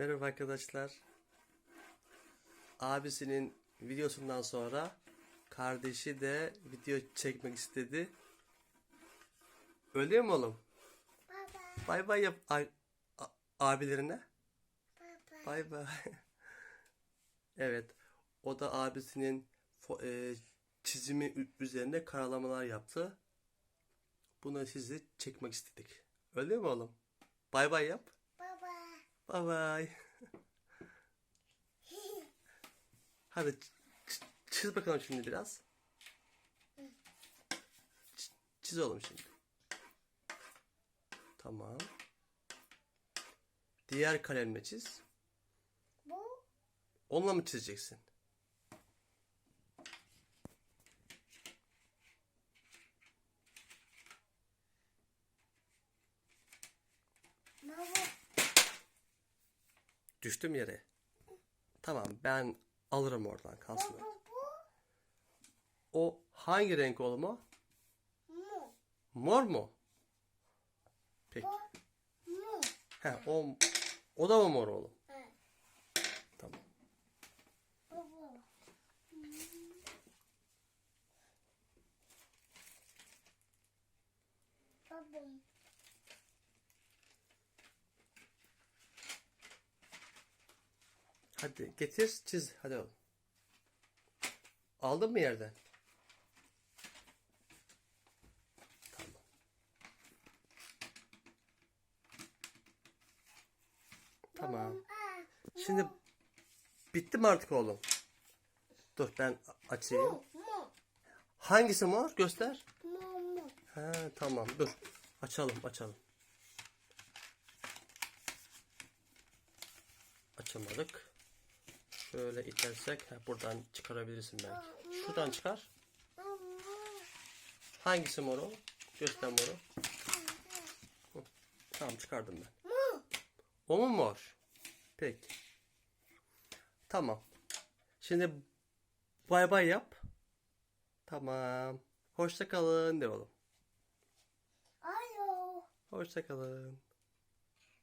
Merhaba arkadaşlar. Abisinin videosundan sonra kardeşi de video çekmek istedi. Öyle mi oğlum? Baba, Bay bay yap abilerine. baba. Bay bay. evet. O da abisinin e, çizimi üzerine karalamalar yaptı. Bunu sizi çekmek istedik. Öyle mi oğlum? Bay bay yap. Bay bay. Hadi çiz bakalım şimdi biraz. Ç- Çiz oğlum şimdi. Tamam. Diğer kalemle çiz. Bu Onunla mı çizeceksin? baba. Düştüm yere. Tamam ben alırım oradan kalsın. Baba O hangi renk oğlum o? mu. Mor mu? Peki. Mu. He, o, o da mı mor oğlum? Evet. Tamam. Baba. Baba. Hadi getir çiz. Hadi oğlum. Aldın mı yerden? Tamam. Tamam. Şimdi bitti mi artık oğlum? Dur ben açayım. Hangisi mor? Göster. He tamam dur. Açalım açalım. Açamadık. Şöyle itersek he, buradan çıkarabilirsin belki. Şuradan çıkar. Hangisi mor o? Göster moru. Hı, Tamam çıkardım ben. O mu mor? Peki. Tamam. Şimdi bay bay yap. Tamam. Hoşça kalın de oğlum. Alo. Hoşça kalın.